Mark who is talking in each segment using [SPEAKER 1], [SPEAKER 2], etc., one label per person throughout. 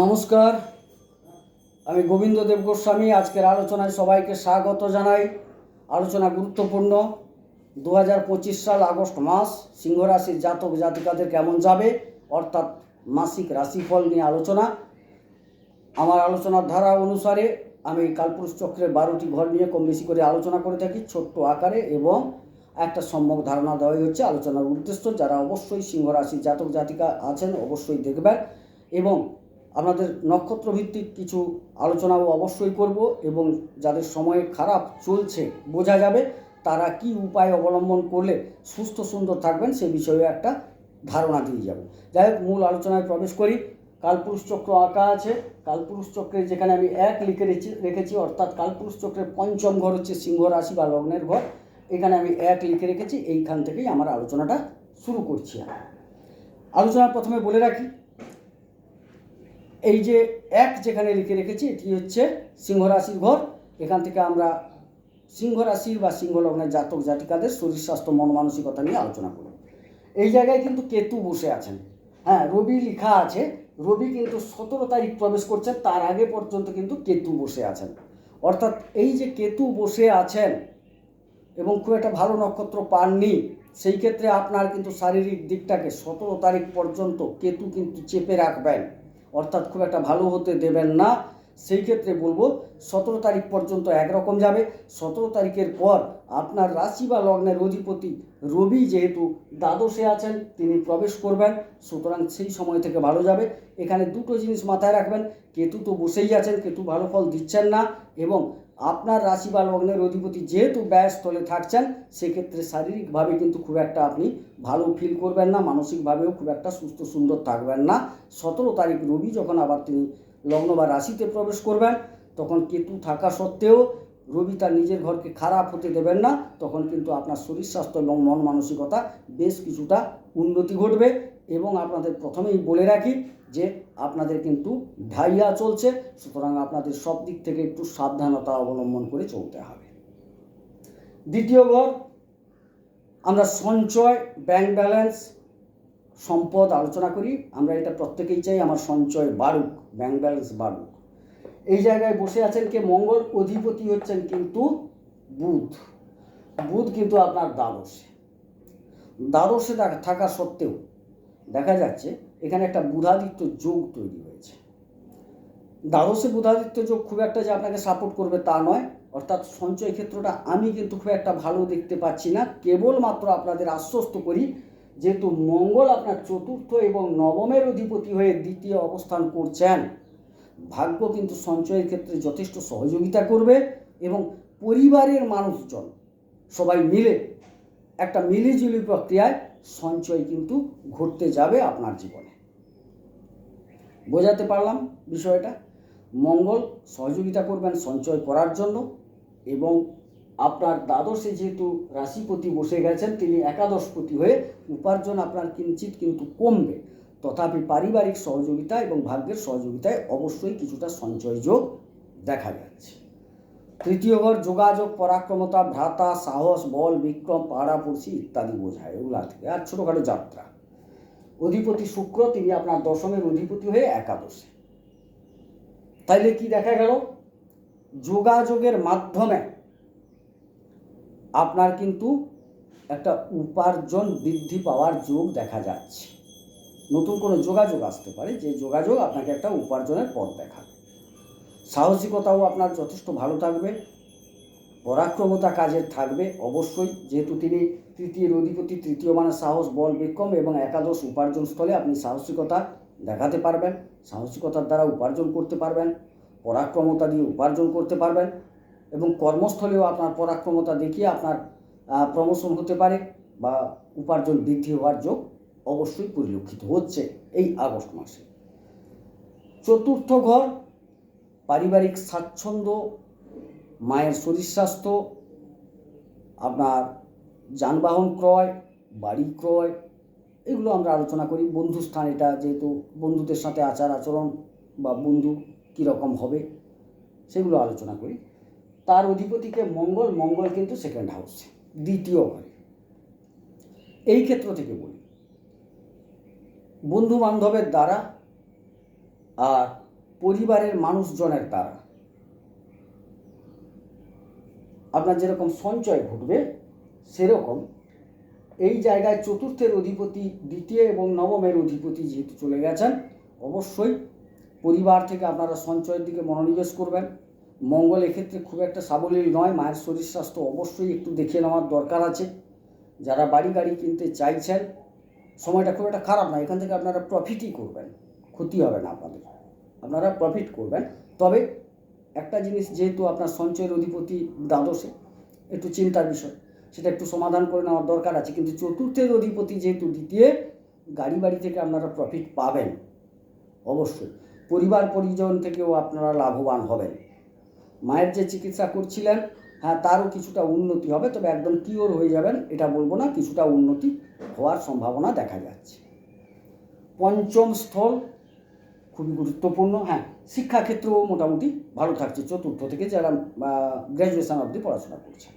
[SPEAKER 1] নমস্কার, আমি গোবিন্দ দেব গোস্বামী। আজকের আলোচনায় সবাইকে স্বাগত জানাই। আলোচনা গুরুত্বপূর্ণ। দু সাল আগস্ট মাস সিংহ রাশির জাতক জাতিকাদের কেমন যাবে? অর্থাৎ মাসিক রাশিফল নিয়ে আলোচনা। আমার আলোচনার ধারা অনুসারে আমি কালপুরুষ চক্রের বারোটি ঘর নিয়ে কম বেশি করে আলোচনা করে থাকি, ছোট্ট আকারে এবং একটা সম্যক ধারণা দেওয়াই হচ্ছে আলোচনার উদ্দেশ্য। যারা অবশ্যই সিংহ রাশির জাতক জাতিকা আছেন, অবশ্যই দেখবেন। এবং আপনাদের নক্ষত্র ভিত্তিক কিছু আলোচনাও অবশ্যই করব এবং যাদের সময় খারাপ চলছে, বোঝা যাবে তারা কি উপায় অবলম্বন করলে সুস্থ সুন্দর থাকবেন সে বিষয়ে একটা ধারণা দিয়ে যাব। যাই হোক, মূল আলোচনায় প্রবেশ করি। কালপুরুষ চক্র আঁকা আছে। কালপুরুষ চক্রের যেখানে আমি এক লিখে রেখেছি, অর্থাৎ কালপুরুষ চক্রের পঞ্চম ঘর হচ্ছে সিংহ রাশি বা লগ্নের ঘর। এখানে আমি এক লিখে রেখেছি। এইখান থেকেই আমার আলোচনাটা শুরু করছি আমি। আলোচনার প্রথমে বলে রাখি এই যে এক যেখানে লিখে রেখেছি, এটি হচ্ছে সিংহ রাশির ঘর। এখান থেকে আমরা সিংহ রাশির বা সিংহ লগ্নের জাতক জাতিকাদের শরীর স্বাস্থ্য, মন মানসিকতা নিয়ে আলোচনা করব। এই জায়গায় কিন্তু কেতু বসে আছেন। হ্যাঁ রবি লিখা আছে। রবি কিন্তু সতেরো তারিখ প্রবেশ করছে তার আগে পর্যন্ত কিন্তু কেতু বসে আছেন। অর্থাৎ এই যে কেতু বসে আছেন এবং খুব একটা ভালো নক্ষত্র পাননি, সেই ক্ষেত্রে আপনার কিন্তু শারীরিক দিকটাকে সতেরো তারিখ পর্যন্ত কেতু কিন্তু চেপে রাখবেন। অর্থাৎ খুব একটা ভালো হতে দেবেন না। সেই ক্ষেত্রে বলব সতেরো তারিখ পর্যন্ত একরকম যাবে। সতেরো তারিখের পর আপনার রাশি বা লগ্নের অধিপতি রবি যেহেতু দ্বাদশে আছেন, তিনি প্রবেশ করবেন, সুতরাং সেই সময় থেকে ভালো যাবে। এখানে দুটো জিনিস মাথায় রাখবেন, কেতু তো বসেই আছেন, কেতু ভালো ফল দিচ্ছেন না, এবং আপনার রাশি বা লগ্নের অধিপতি যেহেতু ব্যয়স্থলে থাকছেন, সেক্ষেত্রে শারীরিকভাবে কিন্তু খুব একটা আপনি ভালো ফিল করবেন না, মানসিকভাবেও খুব একটা সুস্থ সুন্দর থাকবেন না। সতেরো তারিখ রবি যখন আবার তিনি লগ্ন বা রাশিতে প্রবেশ করবেন, তখন কেতু থাকা সত্ত্বেও রবি তার নিজের ঘরকে খারাপ হতে দেবেন না, তখন কিন্তু আপনার শরীর স্বাস্থ্য এবং মন মানসিকতা বেশ কিছুটা উন্নতি ঘটবে। এবং আপনাদের প্রথমেই বলে রাখি যে আপনাদের কিন্তু ঢাইয়া চলছে, সুতরাং আপনাদের সব দিক থেকে একটু সাবধানতা অবলম্বন করে চলতে হবে। দ্বিতীয় ঘর, আমরা সঞ্চয় ব্যাংক ব্যালেন্স সম্পদ আলোচনা করি, আমরা এটা প্রত্যেকেই চাই আমার সঞ্চয় বাড়ুক ব্যাংক ব্যালেন্স বাড়ুক। এই জায়গায় বসে আছেন কে? মঙ্গল অধিপতি হচ্ছেন কিন্তু বুধ। বুধ কিন্তু আপনার দ্বাদশে। দ্বাদশে থাকা- সত্ত্বেও দেখা যাচ্ছে এখানে একটা বুধাদিত্য যোগ তৈরি হয়েছে। দ্বাদশে বুধাদিত্য যোগ খুব একটা যে আপনাকে সাপোর্ট করবে তা নয়। অর্থাৎ সঞ্চয় ক্ষেত্রটা আমি কিন্তু খুব একটা ভালো দেখতে পাচ্ছি না। কেবলমাত্র আপনাদের আশ্বস্ত করি যেহেতু মঙ্গল আপনার চতুর্থ এবং নবমের অধিপতি হয়ে দ্বিতীয় অবস্থান করছেন, ভাগ্য কিন্তু সঞ্চয়ের ক্ষেত্রে যথেষ্ট সহযোগিতা করবে এবং পরিবারের মানুষজন সবাই মিলে একটা মিলিজুলি প্রক্রিয়ায় সঞ্চয় কিন্তু ঘটতে যাবে আপনার জীবনে। বোঝাতে পারলাম বিষয়টা? মঙ্গল সহযোগিতা করবেন সঞ্চয় করার জন্য এবং আপনার দ্বাদশে যেহেতু রাশিপতি বসে গেছেন, তিনি একাদশপতি হয়ে উপার্জন আপনার কিঞ্চিত কিন্তু কমবে। তথাপি পারিবারিক সহযোগিতা এবং ভাগ্যের সহযোগিতায় অবশ্যই কিছুটা সঞ্চয় যোগ দেখা যাচ্ছে। তৃতীয় ঘর, যোগাযোগ, পরাক্রমতা, ভ্রাতা, সাহস, বল, বিক্রম, পাড়া পাড়াপড়শি ইত্যাদি বোঝায় ওগুলা থেকে। আর ছোটোখাটো যাত্রা। অধিপতি শুক্র, তিনি আপনার দশমের অধিপতি হয়ে একাদশে। তাইলে কি দেখা গেল? যোগাযোগের মাধ্যমে আপনার কিন্তু একটা উপার্জন বৃদ্ধি পাওয়ার যোগ দেখা যাচ্ছে। নতুন কোনো যোগাযোগ আসতে পারে, যে যোগাযোগ আপনাকে একটা উপার্জনের পথ দেখাবে। সাহসিকতাও আপনার যথেষ্ট ভালো থাকবে, পরাক্রমতা কাজের থাকবে। অবশ্যই যেহেতু তিনি তৃতীয় অধিপতি, তৃতীয় মানে সাহস, বল, বিক্রম এবং একাদশ উপার্জন স্থলে আপনি সাহসিকতা দেখাতে পারবেন, সাহসিকতার দ্বারা উপার্জন করতে পারবেন, পরাক্রমতা দিয়ে উপার্জন করতে পারবেন। এবং কর্মস্থলেও আপনার পরাক্রমতা দেখিয়ে আপনার প্রমোশন হতে পারে বা উপার্জন বৃদ্ধি হওয়ার যোগ অবশ্যই পরিলক্ষিত হচ্ছে এই আগস্ট মাসে। চতুর্থ ঘর, পারিবারিক স্বাচ্ছন্দ্য, মায়ের শরীর স্বাস্থ্য, আপনার যানবাহন ক্রয়, বাড়ি ক্রয়, এগুলো আমরা আলোচনা করি। বন্ধু স্থান এটা যেহেতু বন্ধুদের সাথে আচার আচরণ বা বন্ধু কীরকম হবে সেগুলো আলোচনা করি। তার অধিপতিকে মঙ্গল মঙ্গল কিন্তু সেকেন্ড হাউসে দ্বিতীয় ঘরে এই ক্ষেত্র থেকে বলি। বন্ধু বান্ধবের দ্বারা আর পরিবারের মানুষজনের দ্বারা আপনার যেরকম সঞ্চয় ঘটবে, সেরকম এই জায়গায় চতুর্থের অধিপতি, দ্বিতীয় এবং নবমের অধিপতি যেহেতু চলে গেছেন, অবশ্যই পরিবার থেকে আপনারা সঞ্চয়ের দিকে মনোনিবেশ করবেন। মঙ্গল এক্ষেত্রে খুব একটা সাবলীল নয়, মায়ের শরীর স্বাস্থ্য অবশ্যই একটু দেখে নেওয়ার দরকার আছে। যারা বাড়ি গাড়ি কিনতে চাইছেন, সময়টা খুব একটা খারাপ না, এখান থেকে আপনারা প্রফিটই করবেন, ক্ষতি হবে না আপনাদের। আপনারা প্রফিট করবেন। তবে একটা জিনিস যেহেতু আপনার সঞ্চয়ের অধিপতি দ্বাদশে, একটু চিন্তার বিষয়, সেটা একটু সমাধান করে নেওয়ার দরকার আছে। কিন্তু চতুর্থের অধিপতি যেহেতু দ্বিতীয়, গাড়ি বাড়ি থেকে আপনারা প্রফিট পাবেন, অবশ্যই। পরিবার পরিজন থেকেও আপনারা লাভবান হবেন। মায়ের যে চিকিৎসা করছিলেন হ্যাঁ তারও কিছুটা উন্নতি হবে, তবে একদম কিওর হয়ে যাবেন, এটা বলব না, কিছুটা উন্নতি হওয়ার সম্ভাবনা দেখা যাচ্ছে। পঞ্চম স্থল, খুবই গুরুত্বপূর্ণ হ্যাঁ শিক্ষাক্ষেত্রেও মোটামুটি ভালো থাকছে, চতুর্থ থেকে যারা গ্র্যাজুয়েশন অবধি পড়াশোনা করছে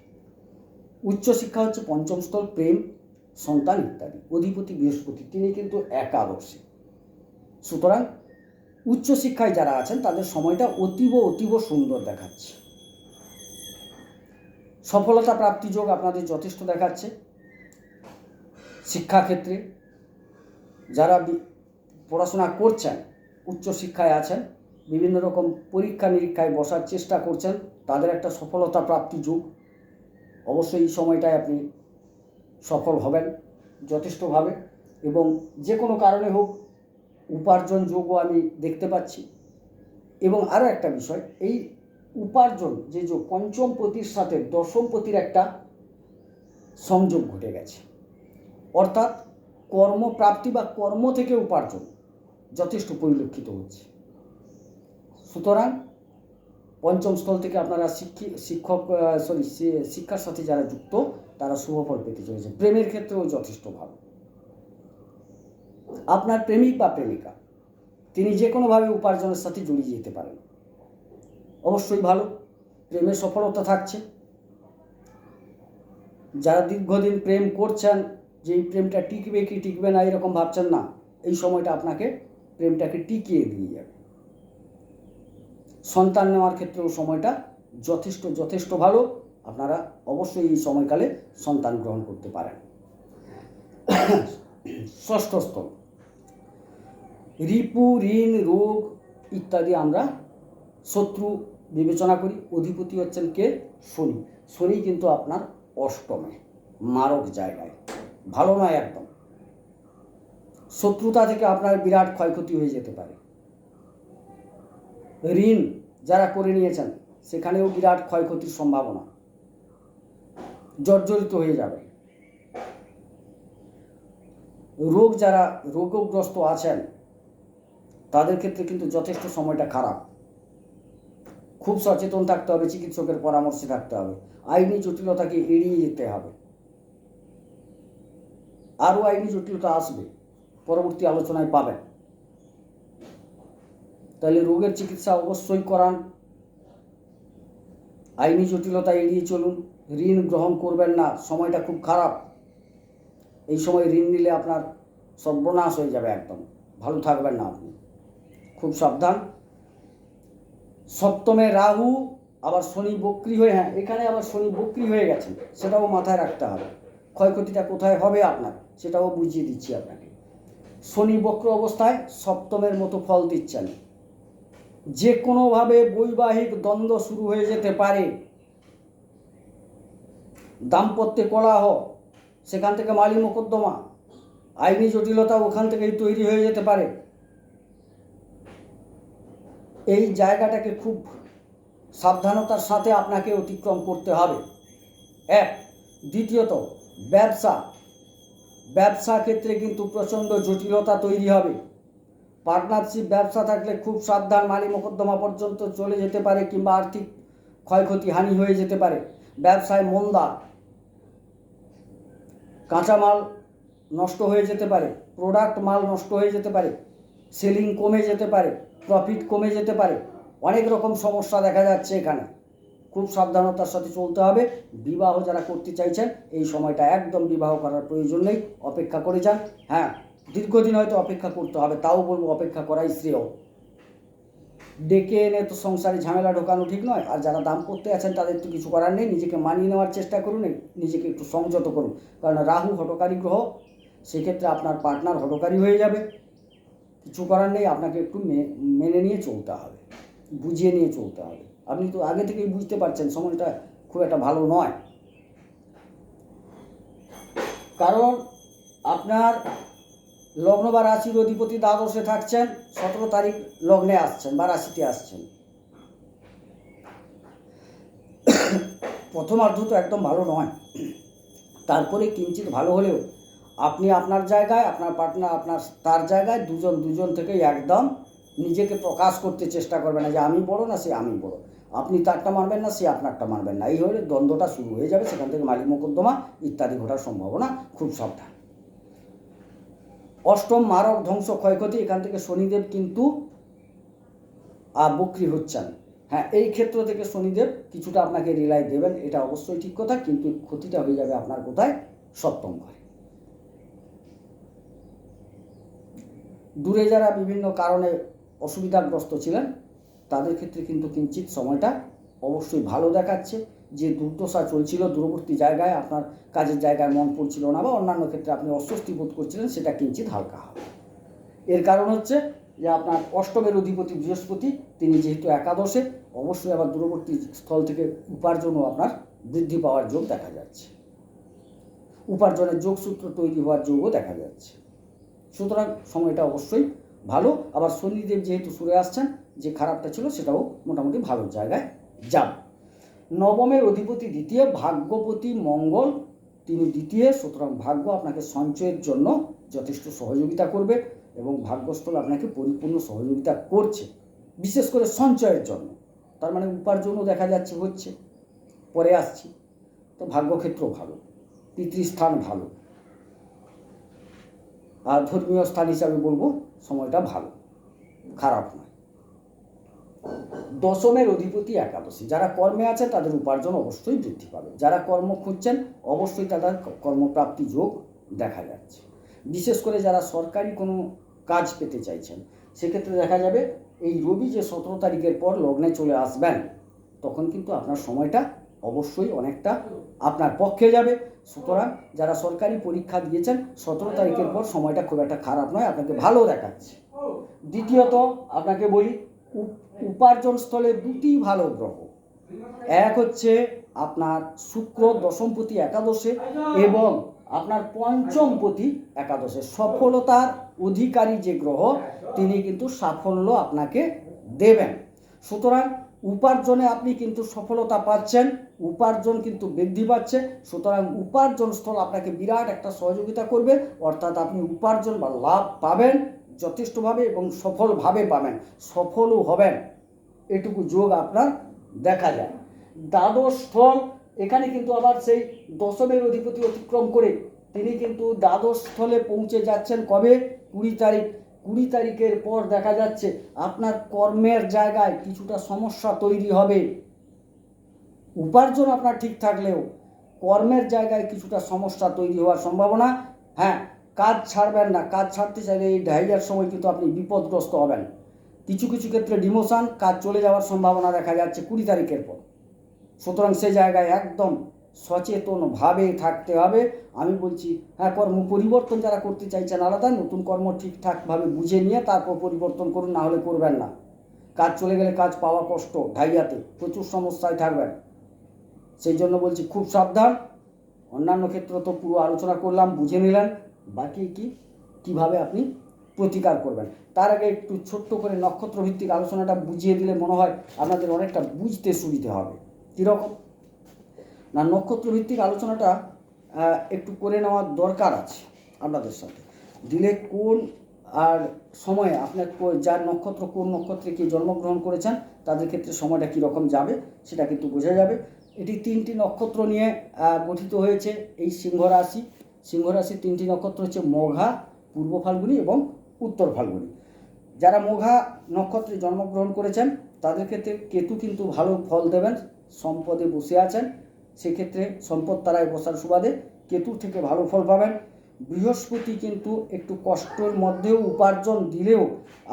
[SPEAKER 1] উচ্চশিক্ষা হচ্ছে পঞ্চম স্থল, প্রেম, সন্তান ইত্যাদি, অধিপতি বৃহস্পতি, তিনি কিন্তু একাদশী। সুতরাং উচ্চশিক্ষায় যারা আছেন, তাদের সময়টা অতীব অতীব সুন্দর দেখাচ্ছে। সফলতা প্রাপ্তি যোগ আপনাদের যথেষ্ট দেখাচ্ছে। শিক্ষাক্ষেত্রে যারা পড়াশোনা করছেন, উচ্চশিক্ষায় আছেন, বিভিন্ন রকম পরীক্ষা নিরীক্ষায় বসার চেষ্টা করছেন, তাদের একটা সফলতা প্রাপ্তি যুগ। অবশ্যই এই সময়টায় আপনি সফল হবেন যথেষ্টভাবে এবং যে কোনো কারণে হোক উপার্জন যোগও আমি দেখতে পাচ্ছি। এবং আরও একটা বিষয়, এই উপার্জন, যে যোগ পঞ্চম পতির সাথে দশম পতির একটা সংযোগ ঘটে গেছে। অর্থাৎ কর্মপ্রাপ্তি বা কর্ম থেকে উপার্জন যথেষ্ট পরিলক্ষিত হচ্ছে। সুতরাং পঞ্চম স্থল থেকে আপনারা শিক্ষি, শিক্ষক সরি শিক্ষার সাথে যারা যুক্ত, তারা শুভফল পেতে চলেছে প্রেমের ক্ষেত্রেও যথেষ্ট ভালো। আপনার প্রেমিক বা প্রেমিকা, তিনি যে কোনোভাবে উপার্জনের সাথে জড়িয়ে যেতে পারেন। অবশ্যই ভালো প্রেমের সফলতা থাকছে। যারা দীর্ঘদিন প্রেম করছেন, যে এই প্রেমটা টিকবে কি টিকবে না, এরকম ভাবছেন না, এই সময়টা আপনাকে প্রেমটাকে টিকিয়ে দিয়ে যাবে। সন্তান নেওয়ার ক্ষেত্রেও সময়টা যথেষ্ট যথেষ্ট ভালো। আপনারা অবশ্যই এই সময়কালে সন্তান গ্রহণ করতে পারেন। ষষ্ঠ স্থল রিপু, ঋণ, রোগ ইত্যাদি আমরা শত্রু বিবেচনা করি। অধিপতি হচ্ছেন কে? শনি। শনি কিন্তু আপনার অষ্টমে, মারক জায়গায়। ভালো নয় একদম। শত্রুতা থেকে আপনার বিরাট ক্ষয়ক্ষতি হয়ে যেতে পারে। ঋণ যারা করে নিয়েছেন, সেখানেও বিরাট ক্ষয়ক্ষতির সম্ভাবনা। জর্জরিত হয়ে যাবে। রোগ যারা রোগগ্রস্ত আছেন তাদের ক্ষেত্রে কিন্তু যথেষ্ট সময়টা খারাপ। খুব সচেতন থাকতে হবে, চিকিৎসকের পরামর্শে থাকতে হবে। আইনি জটিলতাকে এড়িয়ে যেতে হবে। আরও আইনি জটিলতা আসবে, পরবর্তী আলোচনায় পাবেন। তাহলে রোগের চিকিৎসা অবশ্যই করান। আইনি জটিলতা এড়িয়ে চলুন। ঋণ গ্রহণ করবেন না, সময়টা খুব খারাপ। এই সময় ঋণ নিলে আপনার সর্বনাশ হয়ে যাবে একদম। ভালো থাকবেন না আপনি। খুব সাবধান। সপ্তমে রাহু, আবার শনি বক্রি হয়ে হ্যাঁ এখানে আবার শনি বক্রি হয়ে গেছেন সেটাও মাথায় রাখতে হবে। ক্ষয়ক্ষতিটা কোথায় হবে আপনার, সেটাও বুঝিয়ে দিচ্ছি আপনাকে। শনি বক্র অবস্থায় সপ্তমের মতো ফল দিচ্ছেন যে কোনোভাবে বৈবাহিক দ্বন্দ্ব শুরু হয়ে যেতে পারে, দাম্পত্যে কলাহ, সেখান থেকে মালি মোকদ্দমা, আইনি জটিলতা ওখান থেকেই তৈরি হয়ে যেতে পারে এই জায়গাটাকে খুব সাবধানতার সাথে আপনাকে অতিক্রম করতে হবে। এক, দ্বিতীয়ত, ব্যবসা। ব্যবসা ক্ষেত্রে কিন্তু প্রচণ্ড জটিলতা তৈরি হবে। পার্টনারশিপ ব্যবসা থাকলে খুব সাবধান মালি মোকদ্দমা পর্যন্ত চলে যেতে পারে কিংবা আর্থিক ক্ষয়ক্ষতি হানি হয়ে যেতে পারে। ব্যবসায় মন্দা। কাঁচামাল নষ্ট হয়ে যেতে পারে। প্রোডাক্ট মাল নষ্ট হয়ে যেতে পারে। সেলিং কমে যেতে পারে। প্রফিট কমে যেতে পারে। অনেক রকম সমস্যা দেখা যাচ্ছে এখানে। খুব সাবধানতার সাথে চলতে হবে। বিবাহ যারা করতে চাইছেন, এই সময়টা একদম বিবাহ করার প্রয়োজন নেই। অপেক্ষা করে যান। হ্যাঁ দীর্ঘদিন হয়তো অপেক্ষা করতে হবে, তাও বলব অপেক্ষা করাই শ্রেয়। ডেকে এনে তো সংসারে ঝামেলা ঢোকানো ঠিক নয়। আর যারা দাম করতে আছেন, তাদের তো কিছু করার নেই। নিজেকে মানিয়ে নেওয়ার চেষ্টা করুন নিজেকে একটু সংযত করুন। কারণ রাহু হটকারী গ্রহ, সেক্ষেত্রে আপনার পার্টনার হটকারী হয়ে যাবে। কিছু করার নেই, আপনাকে একটু মেনে নিয়ে চলতে হবে, বুঝিয়ে নিয়ে চলতে হবে। আপনি তো আগে থেকেই বুঝতে পারছেন, সময়টা খুব একটা ভালো নয়। কারণ আপনার লগ্ন বা রাশির অধিপতি দ্বাদশে থাকছেন, সতেরো তারিখ লগ্নে আসছেন বা রাশিতে আসছেন। প্রথমার্ধ তো একদম ভালো নয়। তারপরে কিঞ্চিত ভালো হলেও আপনি আপনার জায়গায়, আপনার পার্টনার আপনার তার জায়গায় দুজন দুজন থেকে একদম নিজেকে প্রকাশ করতে চেষ্টা করবে না যে আমি বড় না সে আমি বড়। আপনি তারটা মানবেন না, সে আপনারটা মানবেন না। এই হলে দ্বন্দ্বটা শুরু হয়ে যাবে, সেখান থেকে মালিক মোকদ্দমা ইত্যাদি ঘটার সম্ভাবনা খুব সাবধান। অষ্টম মারক ধ্বংস ক্ষয়ক্ষতি, এখান থেকে শনিদেব কিন্তু বক্রি হচ্ছেন। হ্যাঁ এই ক্ষেত্র থেকে শনিদেব কিছুটা আপনাকে রিলাই দেবেন, এটা অবশ্যই ঠিক কথা, কিন্তু ক্ষতিটা হয়ে যাবে আপনার কোথায়? সপ্তম ঘরে। দূরে যারা বিভিন্ন কারণে অসুবিধাগ্রস্ত ছিলেন, তাদের ক্ষেত্রে কিন্তু কিঞ্চিত সময়টা অবশ্যই ভালো দেখাচ্ছে। যে দুর্দশা চলছিল দূরবর্তী জায়গায়, আপনার কাজের জায়গায় মন পড়ছিল না বা অন্যান্য ক্ষেত্রে আপনি অস্বস্তি বোধ করছিলেন, সেটা কিঞ্চিত হালকা হবে। এর কারণ হচ্ছে যে আপনার অষ্টমের অধিপতি বৃহস্পতি, তিনি যেহেতু একাদশে, অবশ্যই আবার দূরবর্তী স্থল থেকে উপার্জনও আপনার বৃদ্ধি পাওয়ার যোগ দেখা যাচ্ছে। উপার্জনের যোগসূত্র তৈরি হওয়ার যোগও দেখা যাচ্ছে। সুতরাং সময়টা অবশ্যই ভালো। আবার শনিদেব যেহেতু সুরে আসছেন, যে খারাপটা ছিল সেটাও মোটামুটি ভালো জায়গায় যাবে। নবমের অধিপতি দ্বিতীয়, ভাগ্যপতি মঙ্গল, তিনি দ্বিতীয়, সুতরাং ভাগ্য আপনাকে সঞ্চয়ের জন্য যথেষ্ট সহযোগিতা করবে এবং ভাগ্যস্থল আপনাকে পরিপূর্ণ সহযোগিতা করছে, বিশেষ করে সঞ্চয়ের জন্য। তার মানে উপার্জনও দেখা যাচ্ছে, হচ্ছে, পরে আসছি। তো ভাগ্যক্ষেত্র ভালো, পিতৃস্থান ভালো। আর ধর্মীয় স্থান হিসাবে বলব, সময়টা ভালো। খারাপ নয়। দশমের অধিপতি একাদশী। যারা কর্মে আছে, তাদের উপার্জন অবশ্যই বৃদ্ধি পাবে। যারা কর্ম খুঁজছেন, অবশ্যই তাদের কর্মপ্রাপ্তি যোগ দেখা যাচ্ছে। বিশেষ করে যারা সরকারি কোনো কাজ পেতে চাইছেন, সেক্ষেত্রে দেখা যাবে, এই রবি যে সতেরো তারিখের পর লগ্নে চলে আসবেন, তখন কিন্তু আপনার সময়টা অবশ্যই অনেকটা আপনার পক্ষে যাবে। সুতরাং যারা সরকারি পরীক্ষা দিয়েছেন, সতেরো তারিখের পর সময়টা খুব একটা খারাপ নয়, আপনাকে ভালো দেখাচ্ছে। দ্বিতীয়ত, আপনাকে বলি, উপ- উপার্জন স্থলে দুটি ভালো গ্রহ। এক হচ্ছে আপনার শুক্র দশমপতি একাদশে এবং আপনার পঞ্চমপতি একাদশে। সফলতার অধিকারী যে গ্রহ, তিনি কিন্তু সাফল্য আপনাকে দেবেন। সুতরাং উপার্জনে আপনি কিন্তু সফলতা পাচ্ছেন, উপার্জন কিন্তু বৃদ্ধি পাচ্ছে, সুতরাং উপার্জন স্থল আপনাকে বিরাট একটা সহযোগিতা করবে, অর্থাৎ আপনি উপার্জন বা লাভ পাবেন, যথেষ্টভাবে এবং সফলভাবে পাবেন, সফলও হবেন। এটুকু যোগ আপনার দেখা যায়। দ্বাদশ স্থল, এখানে কিন্তু আবার সেই দশমের অধিপতি অতিক্রম করে তিনি কিন্তু দ্বাদশ স্থলে পৌঁছে যাচ্ছেন কবে? কুড়ি তারিখ। কুড়ি তারিখের পর দেখা যাচ্ছে আপনার কর্মের জায়গায় কিছুটা সমস্যা তৈরি হবে। উপার্জন আপনার ঠিক থাকলেও কর্মের জায়গায় কিছুটা সমস্যা তৈরি হওয়ার সম্ভাবনা। হ্যাঁ কাজ ছাড়বেন না, কাজ ছাড়তে চাইলে এই ডাইরিয়ার সময় কিন্তু আপনি বিপদগ্রস্ত হবেন। কিছু কিছু ক্ষেত্রে ডিমোশন, কাজ চলে যাওয়ার সম্ভাবনা দেখা যাচ্ছে কুড়ি তারিখের পর। সুতরাং সে জায়গায় একদম সচেতনভাবে থাকতে হবে। আমি বলছি হ্যাঁ কর্ম পরিবর্তন যারা করতে চাইছেন আলাদা, নতুন কর্ম ঠিকঠাকভাবে বুঝে নিয়ে তারপর পরিবর্তন করুন, না হলে করবেন না। কাজ চলে গেলে কাজ পাওয়া কষ্ট ঢাইয়াতে, প্রচুর সমস্যায় থাকবেন। সেই জন্য বলছি, খুব সাবধান। অন্যান্য ক্ষেত্র তো পুরো আলোচনা করলাম, বুঝে নিলেন। বাকি কি? কীভাবে আপনি প্রতিকার করবেন? তার আগে একটু ছোট্ট করে নক্ষত্র ভিত্তিক আলোচনাটা বুঝিয়ে দিলে মনে হয় আপনাদের অনেকটা বুঝতে সুবিধে হবে। কীরকম? না নক্ষত্র ভিত্তিক আলোচনাটা একটু করে নেওয়ার দরকার আছে আপনাদের সাথে। দিলে কোন আর সময়ে আপনার যার নক্ষত্র, কোন নক্ষত্রে কি জন্মগ্রহণ করেছেন, তাদের ক্ষেত্রে সময়টা কীরকম যাবে, সেটা কিন্তু বোঝা যাবে। এটি তিনটি নক্ষত্র নিয়ে গঠিত হয়েছে এই সিংহ রাশি। সিংহ রাশির তিনটি নক্ষত্র হচ্ছে মঘা, পূর্ব ফাল্গুনি এবং উত্তর ফাল্গুনি। যারা মঘা নক্ষত্রে জন্মগ্রহণ করেছেন, তাদের ক্ষেত্রে কেতু কিন্তু ভালো ফল দেবেন, সম্পদে বসে আছেন সেক্ষেত্রে সম্পদ তারায় বসার সুবাদে কেতুর থেকে ভালো ফল পাবেন। বৃহস্পতি কিন্তু একটু কষ্টের মধ্যেও উপার্জন দিলেও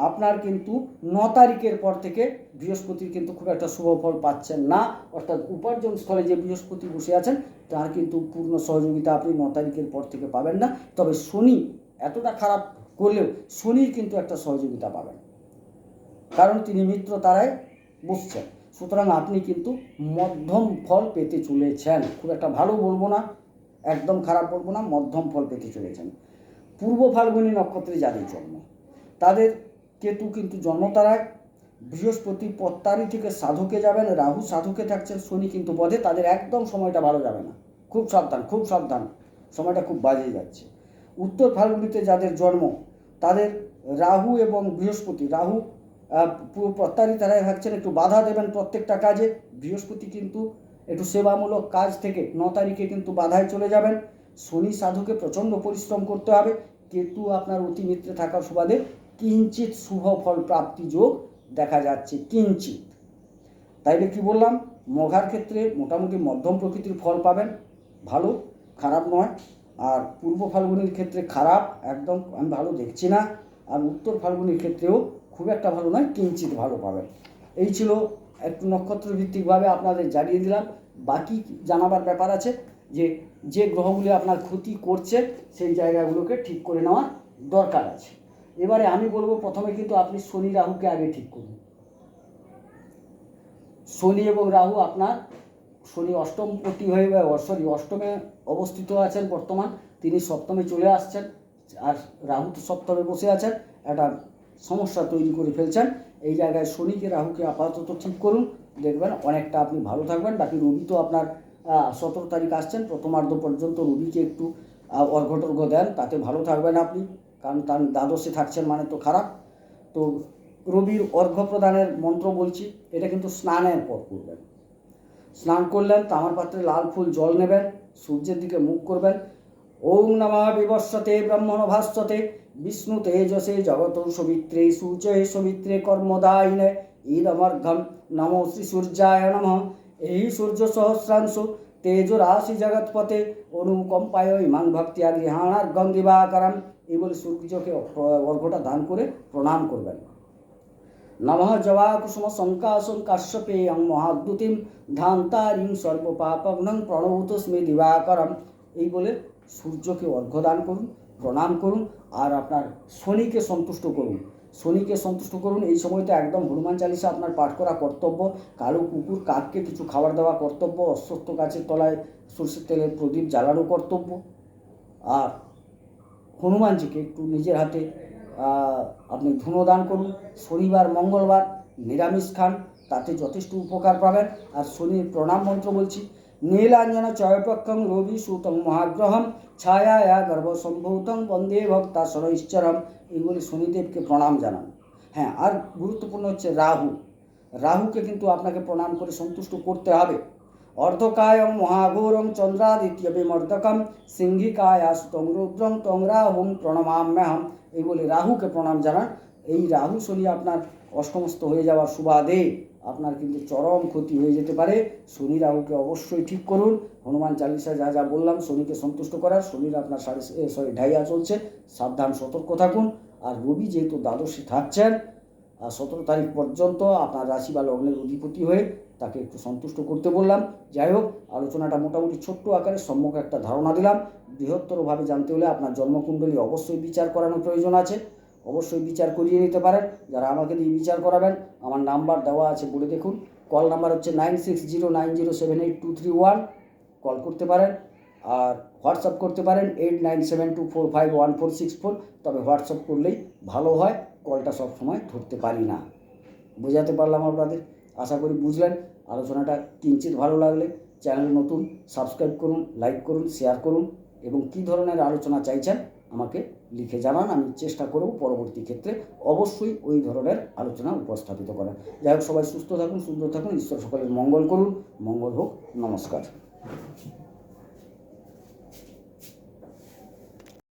[SPEAKER 1] আপনার কিন্তু ন তারিখের পর থেকে বৃহস্পতির কিন্তু খুব একটা শুভ ফল পাচ্ছেন না। অর্থাৎ উপার্জন স্থলে যে বৃহস্পতি বসে আছেন, তার কিন্তু পূর্ণ সহযোগিতা আপনি ন তারিখের পর থেকে পাবেন না। তবে শনি এতটা খারাপ করলেও শনির কিন্তু একটা সহযোগিতা পাবেন। কারণ তিনি মিত্র তারায় বসছেন। সুতরাং আপনি কিন্তু মধ্যম ফল পেতে চলেছেন। খুব একটা ভালো বলব না, একদম খারাপ বলব না, মধ্যম ফল পেতে চলেছেন। পূর্ব ফাল্গুনী নক্ষত্রে যাদের জন্ম, তাদের কেতু কিন্তু জন্মতারায় বৃহস্পতি পত্তারি থেকে সাধুকে যাবেন, রাহু সাধুকে থাকছেন, শনি কিন্তু বধে তাদের একদম সময়টা ভালো যাবে না। খুব সাবধান খুব সাবধান, সময়টা খুব বাজে যাচ্ছে। উত্তর ফাল্গুনিতে যাদের জন্ম, তাদের রাহু এবং বৃহস্পতি, রাহু আহ, পুরো প্রত্যারি তারাই থাকছেন একটু বাধা দেবেন প্রত্যেকটা কাজে। বৃহস্পতি কিন্তু একটু সেবামূলক কাজ থেকে ন তারিখে কিন্তু বাধায় চলে যাবেন। শনি সাধুকে প্রচণ্ড পরিশ্রম করতে হবে। কেতু আপনার অতি মিত্রে থাকার সুবাদে কিঞ্চিত শুভ ফল প্রাপ্তি যোগ দেখা যাচ্ছে কিঞ্চিত তাইলে কি বললাম? মঘার ক্ষেত্রে মোটামুটি মধ্যম প্রকৃতির ফল পাবেন। ভালো খারাপ নয়। আর পূর্ব ফাল্গুনির ক্ষেত্রে খারাপ একদম আমি ভালো দেখছি না। আর উত্তর ফাল্গুনির ক্ষেত্রেও খুব একটা ভালো নয় কিঞ্চিত ভালো পাবেন। এই ছিল একটু নক্ষত্র ভিত্তিকভাবে আপনাদের জানিয়ে দিলাম। বাকি জানাবার ব্যাপার আছে যে যে গ্রহগুলি আপনার ক্ষতি করছে, সেই জায়গাগুলোকে ঠিক করে নেওয়ার দরকার আছে। এবারে আমি বলব, প্রথমে কিন্তু আপনি শনি রাহুকে আগে ঠিক করুন। শনি এবং রাহু আপনার, শনি অষ্টম অষ্টমপতি হয়ে সরি, অষ্টমে অবস্থিত আছেন বর্তমান। তিনি সপ্তমে চলে আসছেন, আর রাহু তো সপ্তমে বসে আছেন। একটা সমস্যা তৈরি করে ফেলছেন। এই জায়গায় শনিকে রাহুকে আপাতত ঠিক করুন। দেখবেন অনেকটা আপনি ভালো থাকবেন। বাকি রবি তো আপনার সতেরো তারিখ আসছেন। প্রথমার্ধ পর্যন্ত রবিকে একটু আহ, অর্ঘ্যটর্ঘ্য দেন। তাতে ভালো থাকবেন আপনি। কারণ তার দ্বাদশে থাকছেন মানে তো খারাপ। তো রবির অর্ঘ্য প্রদানের মন্ত্র বলছি এটা কিন্তু স্নানের পর করবেন। স্নান করলেন তামার পাত্রে লাল ফুল জল নেবেন সূর্যের দিকে মুখ করবেন। ওম নমঃ বিবস্বতে ব্রহ্মণ ভাস্বতে বিষ্ণু তেজসে জগত সবিত্রে সূর্যে সবিত্রে কর্মদায়িনে ঈদমর্ঘম নমো শ্রী সূর্যায় নমঃ এই সূর্য সহস্রাংশ তেজ রাশি জগৎপথে অনুকম্পায় ইমাং ভক্তিয়া গৃহাণার গঙ্গিবাকরম এই বলে সূর্যকে অর্ঘ্যটা দান করে প্রণাম করবেন নমঃ জবা কুসুম শঙ্কাশং কাশ্যপেয়ং মহাদ্যুতিম ধান্তারিং সর্বপাপগ্নং প্রণবতস্মে দিবাকরম এই বলে সূর্যকে অর্ঘ্য দান করুন প্রণাম করুন আর আপনার শনিকে সন্তুষ্ট করুন। শনিকে সন্তুষ্ট করুন, এই সময়টা একদম হনুমান চালিসা আপনার পাঠ করা কর্তব্য। কালো কুকুর, কাককে কিছু খাবার দেওয়া কর্তব্য। অশ্বত্থ গাছের তলায় সরষের তেলের প্রদীপ জ্বালানো কর্তব্য। আর হনুমানজিকে একটু নিজের হাতে আপনি ধুনো দান করুন। শনিবার, মঙ্গলবার নিরামিষ খান, তাতে যথেষ্ট উপকার পাবেন। আর শনির প্রণাম মন্ত্র বলছি নীলাঞ্জন চয়পক্ষং রবি সুতং মহাগ্রহম ছায়া গর্ভসম্ভূতং বন্দে ভক্তা সরৈশ্চরম এইগুলি শনিদেবকে প্রণাম জানান হ্যাঁ আর গুরুত্বপূর্ণ হচ্ছে রাহু রাহুকে কিন্তু আপনাকে প্রণাম করে সন্তুষ্ট করতে হবে অর্ধকায়ং মহাঘোরং চন্দ্রাদিত্য বিমর্দকম সিংহিকায়া সুতং রুদ্রং তং রাহুম প্রণমাম্যহম এই বলে রাহুকে প্রণাম জানান এই রাহু শনি আপনার অষ্টমস্ত হয়ে যাওয়ার সুবাদে আপনার কিন্তু চরম ক্ষতি হয়ে যেতে পারে। শনি রাহুকে অবশ্যই ঠিক করুন। হনুমান চালিসা যা যা বললাম, শনিকে সন্তুষ্ট করার, শনির আপনার সাড়ে সরি ঢাইয়া চলছে। সাবধান, সতর্ক থাকুন। আর রবি যেহেতু দ্বাদশে থাকছেন, আর সতেরো তারিখ পর্যন্ত আপনার রাশি বা লগ্নের অধিপতি হয়ে তাকে একটু সন্তুষ্ট করতে বললাম। যাই হোক, আলোচনাটা মোটামুটি ছোট্ট আকারে সম্মুখ একটা ধারণা দিলাম। বৃহত্তরভাবে জানতে হলে আপনার জন্মকুণ্ডলী অবশ্যই বিচার করানোর প্রয়োজন আছে। অবশ্যই বিচার করিয়ে নিতে পারেন। যারা আমাকে দিয়ে বিচার করাবেন, আমার নাম্বার দেওয়া আছে, বলে দেখুন। কল নাম্বার হচ্ছে nine six zero nine zero seven eight two three one. Call করতে পারেন আর হোয়াটসঅ্যাপ করতে পারেন eight nine seven two four five one four six four. তবে হোয়াটসঅ্যাপ করলেই ভালো হয়, কলটা সব সময় ধরতে পারি না। বোঝাতে পারলাম আপনাদের? আশা করি বুঝলেন। আলোচনাটা কিঞ্চিত ভালো লাগলে চ্যানেল নতুন, সাবস্ক্রাইব করুন, লাইক করুন, শেয়ার করুন। এবং কী ধরনের আলোচনা চাইছেন আমাকে লিখে জানান, আমি চেষ্টা করব পরবর্তী ক্ষেত্রে অবশ্যই ওই ধরনের আলোচনা উপস্থাপিত করার। যাই হোক, সবাই সুস্থ থাকুন, সুন্দর থাকুন, ঈশ্বর সকলের মঙ্গল করুন, মঙ্গল হোক, নমস্কার।